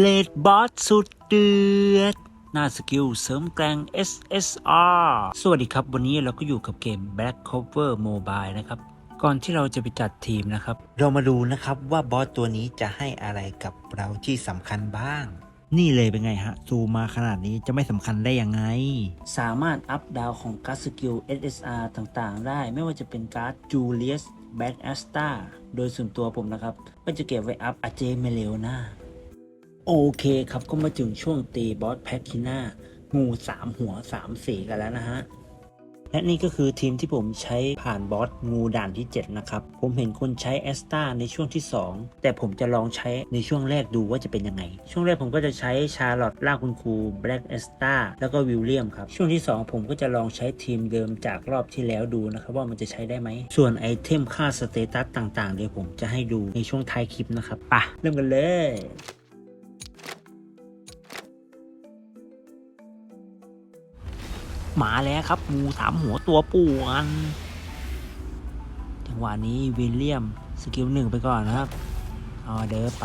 เลดบอสสุดเดือดหน้าสกิลเสริมแกร่ง SSR สวัสดีครับวันนี้เราก็อยู่กับเกม Black Cover Mobile นะครับ ก่อนที่เราจะไปจัดทีมนะครับ เรามาดูนะครับว่าบอสตัวนี้จะให้อะไรกับเราที่สำคัญบ้าง นี่เลยเป็นไงฮะ ซูมมาขนาดนี้จะไม่สำคัญได้ยังไง สามารถอัพดาวของการ์ดสกิล SSR ต่างๆ ได้ไม่ว่าจะเป็นการ์ด Julius Black a s t a โดยส่วนตัวผมนะครับ ก็จะเก็บไว้อัพอาเจเมเลนา โอเคครับก็มาถึงช่วงตีบอสแพคคิน่างูสามหัวสามสีกันแล้วนะฮะ และนี่ก็คือทีมที่ผมใช้ผ่านบอสงูด่านที่ 7 นะครับ ผมเห็นคนใช้แอสตาในช่วงที่ 2 แต่ผมจะลองใช้ในช่วงแรกดูว่าจะเป็นยังไง ช่วงแรกผมก็จะใช้ชาร์ลอตล่าคุณครูแบล็กแอสตาแล้วก็วิลเลียมครับ ช่วงที่ 2 ผมก็จะลองใช้ทีมเดิมจากรอบที่แล้วดูนะครับว่ามันจะใช้ได้ไหม ส่วนไอเทมค่าสเตตัสต่างๆเดี๋ยวผมจะให้ดูในช่วงท้ายคลิปนะครับปะเริ่มกันเลย มาแล้วครับงูสามหัวตัวป่วนจังหวะนี้วิลเลียมสกิลหนึ่งไปก่อนนะครับออเดอร์ไป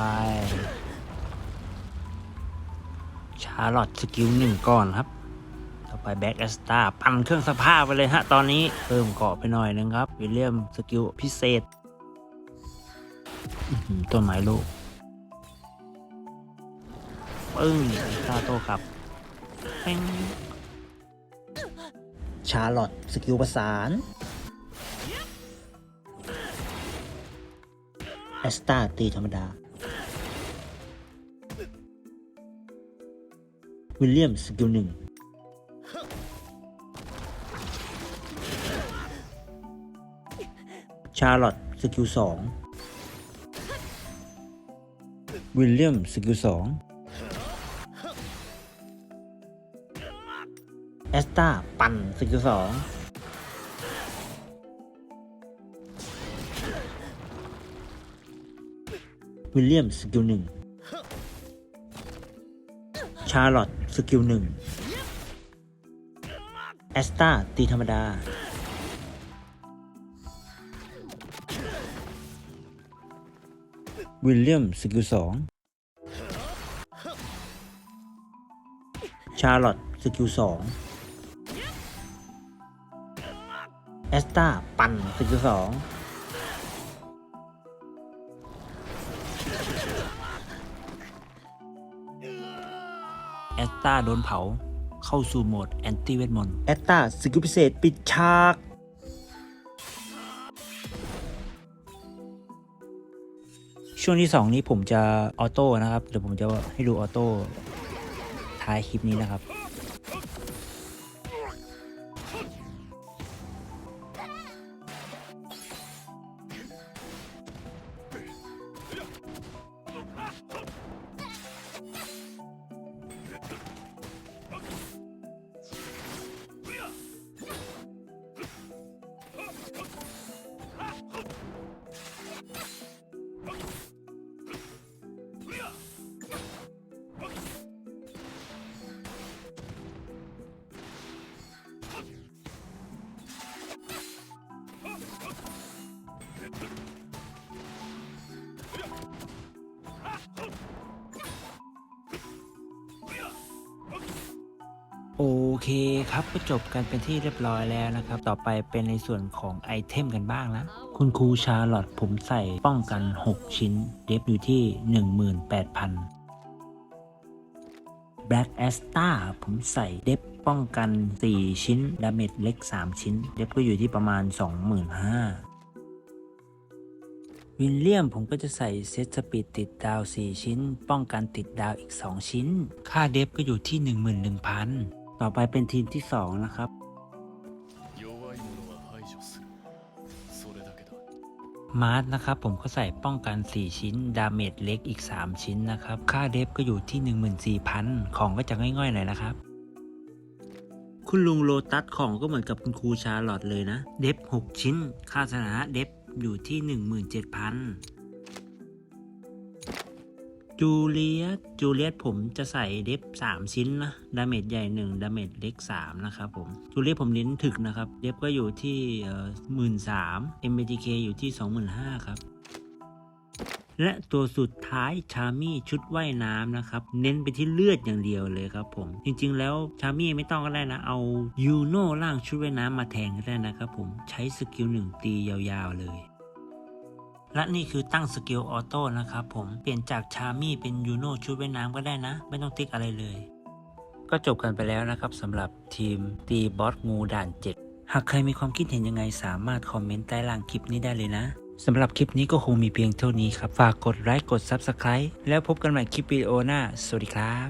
ชาร์ลอตสกิลหนึ่งก่อนครับ ต่อไปแบ็กแอสตาปั่นเครื่องสภาพไปเลยฮะ ตอนนี้เพิ่มเกาะไปหน่อยนึงครับ วิลเลียมสกิลพิเศษต้นไม้ลูกปึ้งตาโตกลับเป้ง ชาร์ลอตสกิลประสานแอสตาตีธรรมดา วิลเลียมสกิลหนึ่งชาร์ลอตสกิลสองวิลเลียมสกิลสอง แอสตาปั่นสกิลสองวิลเลียมสกิลหนึ่งชาร์ลอตสกิลหนึ่งแอสตาตีธรรมดา วิลเลียมสกิลสองชาร์ลอตสกิลสอง แอสตาปั่นสกิลสองแอสตาโดนเผา เข้าสู่โหมดแอนตี้เวทมนต์แอสตาสกิลพิเศษปิดฉากช่วงที่ 2 นี้ผมจะออโต้นะครับ เดี๋ยวผมจะให้ดูออโต้ท้ายคลิปนี้นะครับ โอเคครับก็จบกันเป็นที่เรียบร้อยแล้วนะครับ ต่อไปเป็นในส่วนของไอเทมกันบ้างนะคุณครูชาร์ลอตผมใส่ป้องกัน 6 ชิ้น เดฟอยู่ที่ 18,000 Black a s t a ผมใส่เดฟป้องกัน 4 ชิ้น ดาเมจเล็ก 3 ชิ้น เดฟก็อยู่ที่ประมาณ 25,000วิลเลียมผมก็จะใส่เซตสปีดติดดาว 4 ชิ้น ป้องกันติดดาวอีก 2 ชิ้น ค่าเดฟก็อยู่ที่ 11,000 ต่อไปเป็นทีมที่สองนะครับ มาร์สนะครับผมก็ใส่ป้องกัน 4 ชิ้น ดาเมจเล็กอีก 3 ชิ้นนะครับ ค่าเดฟก็อยู่ที่ 14,000 ของก็จะง่ายๆหน่อยนะครับ คุณลุงโลตัสของก็เหมือนกับคุณครูชาร์ลอตเลยนะ เดฟ6ชิ้น ค่าสถานะเดฟอยู่ที่ 17,000 จูเลียสจูเลียสผมจะใส่เดฟ3ชิ้นนะ ดาเมจใหญ่ 1 ดาเมจเล็ก 3 นะครับผม จูเลียสผมเน้นถึกนะครับ เดฟก็อยู่ที่หมื่นสาม MBTK อยู่ที่ 25,000ครับ และตัวสุดท้ายชามี่ชุดว่ายน้ำนะครับ เน้นไปที่เลือดอย่างเดียวเลยครับผม จริงๆ แล้วชามี่ไม่ต้องก็ได้นะ เอายูโน่ร่างชุดว่ายน้ำมาแทนก็ได้นะครับผม ใช้สกิลหนึ่งตียาวๆเลย และนี่คือตั้งสกิลออโต้นะครับผมเปลี่ยนจากชามี่เป็นยูโน่ชุดว่ายน้ำก็ได้นะ ไม่ต้องติ๊กอะไรเลย ก็จบกันไปแล้วนะครับสำหรับทีมตีบอสงูด่าน7หากใครมีความคิดเห็นยังไงสามารถคอมเมนต์ใต้ล่างคลิปนี้ได้เลยนะสำหรับคลิปนี้ก็คงมีเพียงเท่านี้ครับ ฝากกดไลค์กด Subscribe แล้วพบกันใหม่คลิปวิดีโอหน้า สวัสดีครับ